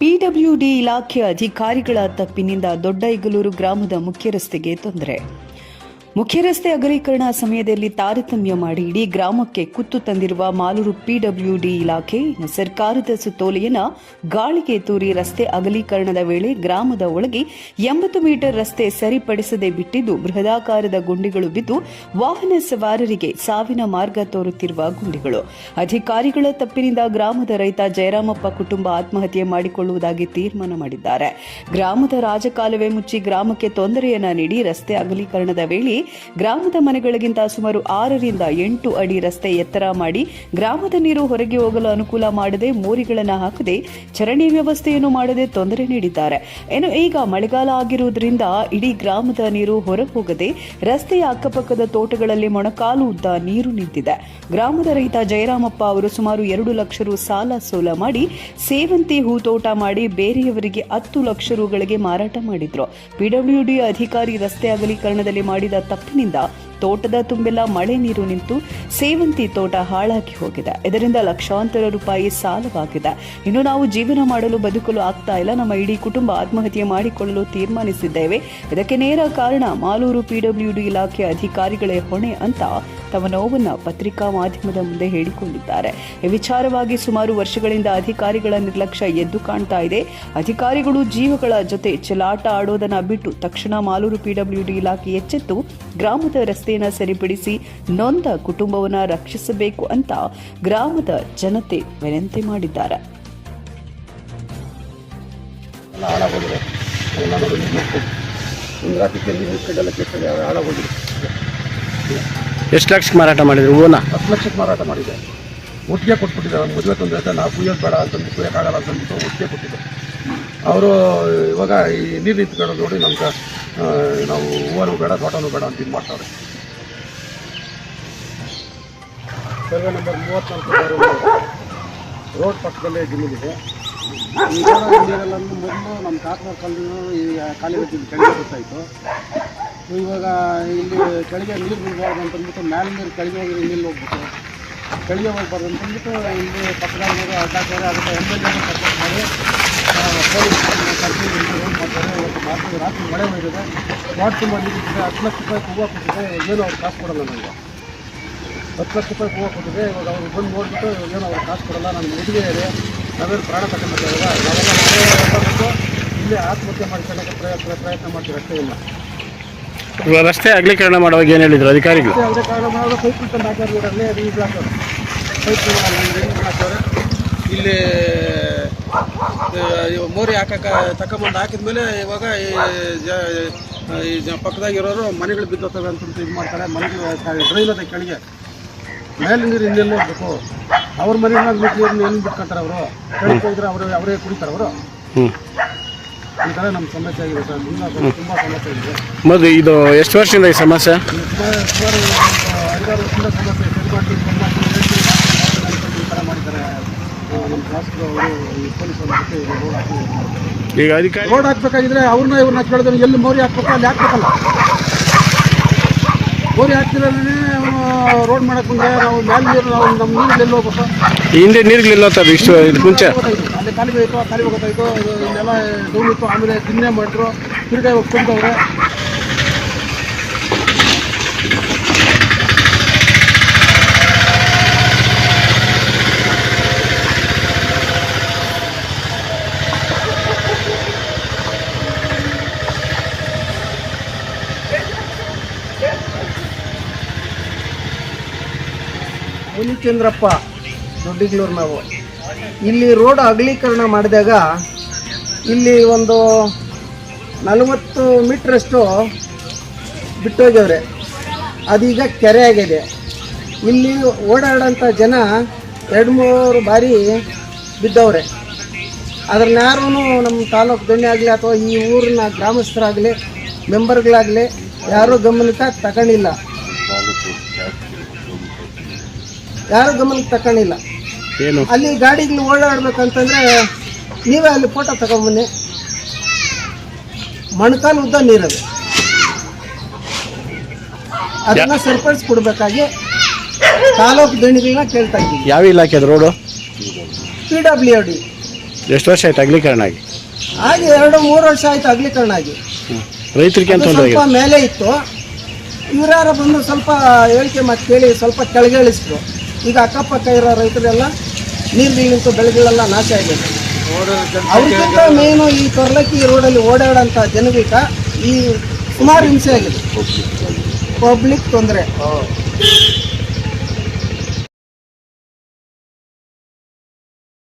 PWD ಇಲಾಖೆ ಅಧಿಕಾರಿಗಳ ತಪ್ಪಿನಿಂದ ದೊಡ್ಡ ಇಗಲೂರು ಗ್ರಾಮದ ಮುಖ್ಯ ರಸ್ತೆಗೆ ತೊಂದರೆ. ಮುಖ್ಯ ರಸ್ತೆ ಅಗಲೀಕರಣ ಸಮಯದಲ್ಲಿ ತಾರತಮ್ಯ ಮಾಡಿ ಇಡೀ ಗ್ರಾಮಕ್ಕೆ ಕುತ್ತು ತಂದಿರುವ ಮಾಲೂರು ಪಿಡಬ್ಲ್ಯೂಡಿ ಇಲಾಖೆ ಸರ್ಕಾರದ ಸುತ್ತೋಲೆಯನ್ನ ಗಾಳಿಗೆ ತೂರಿ ರಸ್ತೆ ಅಗಲೀಕರಣದ ವೇಳೆ ಗ್ರಾಮದ ಒಳಗೆ ಎಂಬತ್ತು ಮೀಟರ್ ರಸ್ತೆ ಸರಿಪಡಿಸದೆ ಬಿಟ್ಟಿದ್ದು ಬೃಹದಾಕಾರದ ಗುಂಡಿಗಳು ಬಿದ್ದು ವಾಹನ ಸವಾರರಿಗೆ ಸಾವಿನ ಮಾರ್ಗ ತೋರುತ್ತಿರುವ ಗುಂಡಿಗಳು. ಅಧಿಕಾರಿಗಳ ತಪ್ಪಿನಿಂದ ಗ್ರಾಮದ ರೈತ ಜಯರಾಮಪ್ಪ ಕುಟುಂಬ ಆತ್ಮಹತ್ಯೆ ಮಾಡಿಕೊಳ್ಳುವುದಾಗಿ ತೀರ್ಮಾನ ಮಾಡಿದ್ದಾರೆ. ಗ್ರಾಮದ ರಾಜಕಾಲುವೆ ಮುಚ್ಚಿ ಗ್ರಾಮಕ್ಕೆ ತೊಂದರೆಯನ್ನ ನೀಡಿ ರಸ್ತೆ ಅಗಲೀಕರಣದ ವೇಳೆ ಗ್ರಾಮದ ಮನೆಗಳಿಗಿಂತ ಸುಮಾರು ಆರರಿಂದ ಎಂಟು ಅಡಿ ರಸ್ತೆ ಎತ್ತರ ಮಾಡಿ ಗ್ರಾಮದ ನೀರು ಹೊರಗೆ ಹೋಗಲು ಅನುಕೂಲ ಮಾಡದೆ ಮೋರಿಗಳನ್ನು ಹಾಕದೆ ಚರಂಡಿ ವ್ಯವಸ್ಥೆಯನ್ನು ಮಾಡದೆ ತೊಂದರೆ ನೀಡಿದ್ದಾರೆ. ಇನ್ನು ಈಗ ಮಳೆಗಾಲ ಆಗಿರುವುದರಿಂದ ಇಡೀ ಗ್ರಾಮದ ನೀರು ಹೊರ ಹೋಗದೆ ರಸ್ತೆಯ ಅಕ್ಕಪಕ್ಕದ ತೋಟಗಳಲ್ಲಿ ಮೊಣಕಾಲು ಉದ್ದ ನೀರು ನಿಂತಿದೆ. ಗ್ರಾಮದ ರೈತ ಜಯರಾಮಪ್ಪ ಅವರು ಸುಮಾರು ಎರಡು ಲಕ್ಷ ರು ಸಾಲ ಸೋಲ ಮಾಡಿ ಸೇವಂತಿ ಹೂ ತೋಟ ಮಾಡಿ ಬೇರೆಯವರಿಗೆ ಹತ್ತು ಲಕ್ಷ ರುಗಳಿಗೆ ಮಾರಾಟ ಮಾಡಿದ್ರು. ಪಿಡಬ್ಲ್ಯೂಡಿ ಅಧಿಕಾರಿ ರಸ್ತೆ ಅಗಲೀಕರಣದಲ್ಲಿ ಮಾಡಿದ ತಪ್ಪಿನಿಂದ ತೋಟದ ತುಂಬೆಲ್ಲ ಮಳೆ ನೀರು ನಿಂತು ಸೇವಂತಿ ತೋಟ ಹಾಳಾಗಿ ಹೋಗಿದೆ. ಇದರಿಂದ ಲಕ್ಷಾಂತರ ರೂಪಾಯಿ ಸಾಲವಾಗಿದೆ. ಇನ್ನು ನಾವು ಜೀವನ ಮಾಡಲು ಬದುಕಲು ಆಗ್ತಾ ಇಲ್ಲ. ನಮ್ಮ ಇಡೀ ಕುಟುಂಬ ಆತ್ಮಹತ್ಯೆ ಮಾಡಿಕೊಳ್ಳಲು ತೀರ್ಮಾನಿಸಿದ್ದೇವೆ. ಇದಕ್ಕೆ ನೇರ ಕಾರಣ ಮಾಲೂರು ಪಿಡಬ್ಲ್ಯೂಡಿ ಇಲಾಖೆ ಅಧಿಕಾರಿಗಳೇ ಹೊಣೆ ಅಂತ ತಮ್ಮ ನೋವನ್ನು ಪತ್ರಿಕಾ ಮಾಧ್ಯಮದ ಮುಂದೆ ಹೇಳಿಕೊಂಡಿದ್ದಾರೆ. ಈ ವಿಚಾರವಾಗಿ ಸುಮಾರು ವರ್ಷಗಳಿಂದ ಅಧಿಕಾರಿಗಳ ನಿರ್ಲಕ್ಷ್ಯ ಎದ್ದು ಕಾಣ್ತಾ ಇದೆ. ಅಧಿಕಾರಿಗಳು ಜೀವಗಳ ಜೊತೆ ಚೆಲಾಟ ಆಡೋದನ್ನು ಬಿಟ್ಟು ತಕ್ಷಣ ಮಾಲೂರು ಪಿಡಬ್ಲ್ಯೂಡಿ ಇಲಾಖೆ ಎಚ್ಚೆತ್ತು ಗ್ರಾಮದ ರಸ್ತೆಯನ್ನು ಸರಿಪಡಿಸಿ ನೊಂದ ಕುಟುಂಬವನ್ನು ರಕ್ಷಿಸಬೇಕು ಅಂತ ಗ್ರಾಮದ ಜನತೆ ವಿನಂತಿ ಮಾಡಿದ್ದಾರೆ. ಎಷ್ಟು ಲಕ್ಷಕ್ಕೆ ಮಾರಾಟ ಮಾಡಿದ್ರು ಹೂವನ್ನ? ಹತ್ತು ಲಕ್ಷಕ್ಕೆ ಮಾರಾಟ ಮಾಡಿದೆ. ಒಟ್ಟಿಗೆ ಕೊಟ್ಬಿಟ್ಟಿದ್ದಾರೆ, ನಮ್ಗೆ ಮದುವೆ ತೊಂದರೆ ಆಯ್ತಾ? ನಾವು ಕುಯ್ಯೋದು ಬೇಡ ಅಂತಂದು ಕುಯ್ಯೋಕ್ಕಾಗಲ್ಲ ಅಂತಂದ್ಬಿಟ್ಟು ಒಟ್ಟಿಗೆ ಕೊಟ್ಟಿದ್ದೆ ಅವರು ಇವಾಗ ಈ ನೀರು ನಿಂತ್ಕೊಳ್ಳೋದು ನೋಡಿ ನಮ್ಗೆ ನಾವು ಹೂವನು ಬೇಡ, ತೋಟನೂ ಬೇಡ ಅಂತ ಇದು ಮಾಡ್ತಾರೆ. ಸರ್ವೆ ನಂಬರ್ ಮೂವತ್ತ್ನಾಲ್ಕು ರೋಡ್ ಪಕ್ಕದಲ್ಲೇ ಜಿಮ್ಮಿದೆ ಈ ನೀರೆಲ್ಲ ಮೊದಲು ನಮ್ಮ ಕಾಕನ ಕಲ್ಲು ಈ ಕಾಲಿಗೆ ಕೆಳಗೆ ಗೊತ್ತಾಯಿತು ಇವಾಗ ಇಲ್ಲಿ ಕೆಳಗೆ ನೀರು ಬಿಡಬಾರ್ದು ಅಂತಂದ್ಬಿಟ್ಟು ಮ್ಯಾಲೆ ನೀರು ಕೆಳಗೆ ಹೋಗಿ ನೀರು ಹೋಗ್ಬಿಟ್ಟು, ಕೆಳಗೆ ಹೋಗ್ಬಾರ್ದು ಅಂತಂದ್ಬಿಟ್ಟು ಇಲ್ಲಿ ಪಕ್ಕದವರು ಅಡ್ಡಾಕ್ತಾರೆ ಅದಕ್ಕೆ ಎಂ ಎಲ್ ಎ ಸಪೋರ್ಟ್ ಮಾಡಿ ಪೊಲೀಸ್ ಮಾಡ್ತಾರೆ. ಇವತ್ತು ಮಾಡ್ತೀವಿ ರಾತ್ರಿ ಮಳೆ ಹೋಗಿದೆ ವಾಟ್ ತುಂಬ ಹತ್ತು ಲಕ್ಷ ರೂಪಾಯಿ ಹೂವು ಕೊಟ್ಟಿದೆ ಏನು ಅವ್ರು ಕಾಸು ಕೊಡಲ್ಲ ನನಗೆ ಹತ್ತು ಲಕ್ಷ ರೂಪಾಯಿ ಹೂವು ಕೊಟ್ಟಿದೆ ಇವಾಗ ಅವ್ರು ಬಂದು ನೋಡಿಬಿಟ್ಟು ಏನು ಅವ್ರು ಕಾಸು ಕೊಡಲ್ಲ ನನ್ನ ಮದುವೆ ಇದೆ, ನಾವೇನು ಪ್ರಾಣ ತಗೊಂಡಿದ್ದೇವೆ ನಾವೆಲ್ಲ ಮನೆ ಇಲ್ಲಿ ಆತ್ಮಹತ್ಯೆ ಮಾಡ್ಕೊಳ್ಳೋಕ್ಕೆ ಪ್ರಯತ್ನ ಪ್ರಯತ್ನ ಮಾಡ್ತೀವಿ, ಅಷ್ಟೇ ಇಲ್ಲ. ರಸ್ತೆ ಅಗಲೀಕರಣ ಮಾಡುವಾಗ ಏನು ಹೇಳಿದ್ರು ಅಧಿಕಾರಿಗಳು? ಇಲ್ಲಿ ಮೋರಿ ಹಾಕಕ್ಕ ತಗೊಂಬಂದು ಹಾಕಿದ್ಮೇಲೆ ಇವಾಗ ಈ ಜ- ಈ ಜ ಪಕ್ಕದಾಗಿರೋರು ಮನೆಗಳು ಬಿದ್ದೋತವೆ ಅಂತ ಇದು ಮಾಡ್ತಾರೆ. ಮನೆಗಳು ಡ್ರೈನ್ ಅದ ಕೆಳಗೆ. ಮೇಲೆ ನೀರು ಇನ್ನೆಲ್ಲ ಹೋಗ್ಬೇಕು ಅವ್ರ ಮನೆಯಲ್ಲಿ ನೀರನ್ನ ಏನು ಬಿಟ್ಕೊಂತಾರೆ ಅವರು? ಕೆಳಗೆ ಹೋದ್ರೆ ಅವರು ಅವರೇ ಕುಡಿತಾರೆ ಅವರು. ಹ್ಞೂ ಈ ಥರ ನಮ್ಮ ಸಮಸ್ಯೆ ಆಗಿದೆ ಸರ್. ಇನ್ನೂ ತುಂಬ ಸಮಸ್ಯೆ ಇದೆ ಎಷ್ಟು ವರ್ಷದಿಂದ ಈ ಸಮಸ್ಯೆ? ಸುಮಾರು ಸುಮಾರು ಒಂದು ಐದಾರು ವರ್ಷದಿಂದ ಸಮಸ್ಯೆ ಸರಿ ಮಾಡ್ತೀವಿ ಸರಿ ಈ ಥರ ಮಾಡಿದ್ದಾರೆ. ನಮ್ಮ ಶಾಸಕರು ಅವರು ಈ ಪೊಲೀಸ್ ಅವ್ರ ರೋಡ್ ಹಾಕಿ ಈಗ ಅಧಿಕಾರಿ ರೋಡ್ ಹಾಕ್ಬೇಕಾಗಿದ್ರೆ ಅವ್ರನ್ನ ಇವ್ರನ್ನ ಕೇಳಿದ್ರೆ ಎಲ್ಲಿ ಮೋರಿ ಹಾಕ್ಬೇಕು ಅಲ್ಲಿ ಹಾಕ್ಬೇಕಲ್ಲ. ಮೋರಿ ಹಾಕ್ತಿರೇ ಅವನು ರೋಡ್ ಮಾಡಕ್ಕೆ ನಾವು ಮ್ಯಾಲ ನೀರು ನಾವು ನಮ್ಮ ನೀರು ಎಲ್ಲಿ ಹೋಗ್ಬೇಕು. ಹಿಂದೆ ನೀರುಗಳಿಲ್ಲ ಸರ್ ಇಷ್ಟು ಇದು ಮುಂಚೆ. ಕಾಲಿಗೆ ಆ ಕಾಲಿಗೆ ಗೊತ್ತಾಯ್ತು ಆಮೇಲೆ ತಿನ್ನೇ ಮಾಡಿದ್ರು. ತಿರುಗಾಯಿ ಇವಾಗ ತುಂಬ್ತವ್ರೆ ಮುನಿಚಂದ್ರಪ್ಪ ದೊಡ್ಡಿಗ್ಳೂರು ನಾವು. ಇಲ್ಲಿ ರೋಡ್ ಅಗಲೀಕರಣ ಮಾಡಿದಾಗ ಇಲ್ಲಿ ಒಂದು ನಲವತ್ತು ಮೀಟ್ರಷ್ಟು ಬಿಟ್ಟೋಗ್ಯವ್ರೆ ಅದೀಗ ಕೆರೆ ಆಗಿದೆ. ಇಲ್ಲಿ ಓಡಾಡೋಂಥ ಜನ ಎರಡು ಮೂರು ಬಾರಿ ಬಿದ್ದವ್ರೆ. ಅದ್ರನ್ನ ಯಾರೂ ನಮ್ಮ ತಾಲೂಕು ದೊಣ್ಣೆ ಆಗಲಿ ಅಥವಾ ಈ ಊರಿನ ಗ್ರಾಮಸ್ಥರಾಗಲಿ, ಮೆಂಬರ್ಗಳಾಗಲಿ ಯಾರೂ ಗಮನಕ್ಕೆ ತಗೊಂಡಿಲ್ಲ. ಯಾರೂ ಗಮನಕ್ಕೆ ತಗೊಂಡಿಲ್ಲ. ಏನು? ಅಲ್ಲಿ ಗಾಡಿಗಳು ಓಡಾಡ್ಬೇಕಂತಂದ್ರೆ ನೀವೇ ಅಲ್ಲಿ ಫೋಟೋ ತಗೊಂಬನ್ನಿ. ಮಣ್ಕಾಲ್ ಉದ್ದ ನೀರದು. ಅದನ್ನ ಸರಿಪಡಿಸಿ ಕೊಡ್ಬೇಕಾಗಿ ತಾಲೂಕು ದಣಿಗಳನ್ನ ಕೇಳ್ತಾ ಇದ್ದೀವಿ ಯಾವ ಇಲಾಖೆ ರೋಡು? ಪಿ ಡಬ್ಲ್ಯೂ ಡಿ ಎಷ್ಟು ವರ್ಷ ಆಯ್ತು ಅಗಲೀಕರಣ ಆಗಿ? ಹಾಗೆ ಎರಡು ಮೂರು ವರ್ಷ ಆಯ್ತು ಅಗಲೀಕರಣ ಆಗಿ. ರೈತರಿಗೆ ಅಂತ ಅದು ತೊಂದರೆ ಸ್ವಲ್ಪ ಮೇಲೆ ಇತ್ತು. ಇವರ ಬಂದು ಸ್ವಲ್ಪ ಹೇಳಿಕೆ ಮತ್ತೆ ಕೇಳಿ ಸ್ವಲ್ಪ ಕೆಳಗೆ ಕೆಳಗಿಳಿಸಿದ್ರು ಈಗ ಅಕ್ಕಪಕ್ಕ ಇರೋ ರೈತರೆಲ್ಲ ನೀರು ನಿಂತು ಬೆಳೆಗಳೆಲ್ಲ ನಾಶ ಆಗಿದೆ. ಅವ್ರಿಗಿಂತ ಮೇನು ಈ ತೊರಲಕ್ಕಿ ರೋಡಲ್ಲಿ ಓಡಾಡೋಂಥ ಜನರಿಗ ಈ ಸುಮಾರು ಹಿಂಸೆ ಆಗಿದೆ. ಪಬ್ಲಿಕ್ ತೊಂದರೆ.